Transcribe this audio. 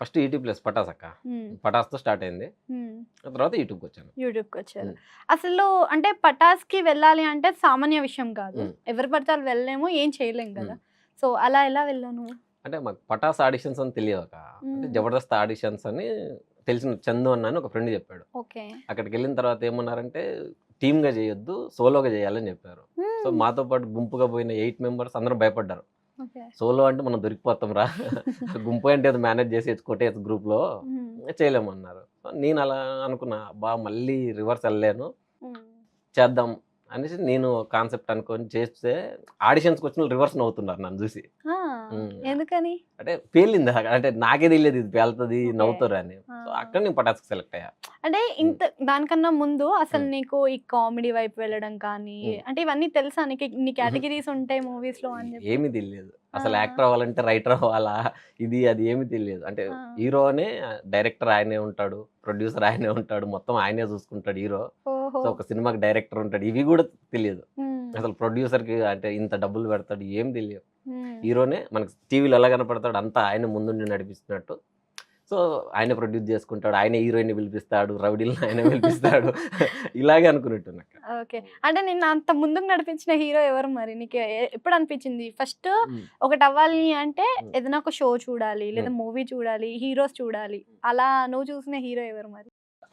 First YouTube plus Patas అక్క. ఉమ్, పటాస్తో start అయింది. ఉమ్. ఆ తర్వాత యూట్యూబ్కి వచ్చాను. యూట్యూబ్కి వచ్చారు. ఉమ్. అసలు అంటే పటాస్కి వెళ్ళాలి అంటే సామాన్య విషయం కాదు. ఎవరు పడితే వాళ్ళు వెళ్ళలేము ఏం చేయలేం కదా. సో అలా ఎలా వెళ్ళాను? అంటే మాకు పటాస్ ఆడిషన్స్ అని తెలియదు అక్క. అంటే. జబర్దస్త్ ఆడిషన్స్ అని తెలిసిన చందు అన్న అని ఒక ఫ్రెండ్ చెప్పాడు. ఓకే. అక్కడికి వెళ్ళిన తర్వాత ఏమన్నారంటే టీమ్గా చేయొద్దు సోలోగా చేయాలని చెప్పారు. సో మాతో పాటు గుంపుగా పోయిన ఎయిట్ మెంబర్స్ అందరూ భయపడ్డారు. సోలో అంటే మనం దొరికిపోతాం రా గుంపు అంటే అది మేనేజ్ చేసి కొట్టేసి గ్రూప్లో. చేయలేమన్నారు. నేను అలా అనుకున్నా బా మళ్ళీ రివర్స్ వెళ్ళలేను. చేద్దాం. అనేసి నేను కాన్సెప్ట్ అనుకొని చేస్తే ఆడిషన్స్కి వచ్చిన రివర్స్ నవ్వుతున్నారు నన్ను చూసి. ఎందుకని అంటే పేలింది. అంటే నాకే తెలియదు ఇది పేలుతుంది. నవ్వుతారు అని. అక్కడ నేను పటాస్కి సెలెక్ట్ అయ్యా అంటే ఇంత దానికన్నా ముందు అసలు. నీకు ఈ కామెడీ వైపు వెళ్ళడం కానీ. అంటే ఇవన్నీ తెలుసా నీకు నీ కేటగిరీస్ ఉంటాయి మూవీస్లో అని ఏమీ తెలియదు అసలు. యాక్టర్ అవ్వాలంటే రైటర్ అవ్వాలా ఇది అది ఏమీ తెలియదు అంటే. హీరోనే డైరెక్టర్ ఆయనే ఉంటాడు ప్రొడ్యూసర్ ఆయనే ఉంటాడు మొత్తం ఆయనే చూసుకుంటాడు హీరో ఓహో సో ఒక సినిమాకి డైరెక్టర్ ఉంటాడు. ఇవి కూడా తెలియదు. అసలు ప్రొడ్యూసర్కి అంటే ఇంత డబ్బులు పెడతాడు ఏం తెలియదు. హీరోనే మనకి టీవీలో ఎలా కనపడతాడు అంతా ఆయన ముందుండి నడిపిస్తున్నట్టు. సో ఆయన ప్రొడ్యూస్ చేసుకుంటాడు ఆయన హీరోయిన్ పిలిపిస్తాడు రౌడీలను ఆయన పిలిపిస్తాడు. ఇలాగే అనుకున్నట్టున్నాక ఓకే. అంటే నిన్ను అంత ముందుకు నడిపించిన హీరో ఎవరు మరి? నీకు ఎప్పుడు అనిపించింది? ఫస్ట్ ఒకటి అవ్వాలి అంటే. ఏదైనా ఒక షో చూడాలి లేదా మూవీ చూడాలి హీరోస్ చూడాలి. అలా నువ్వు చూసిన హీరో ఎవరు మరి?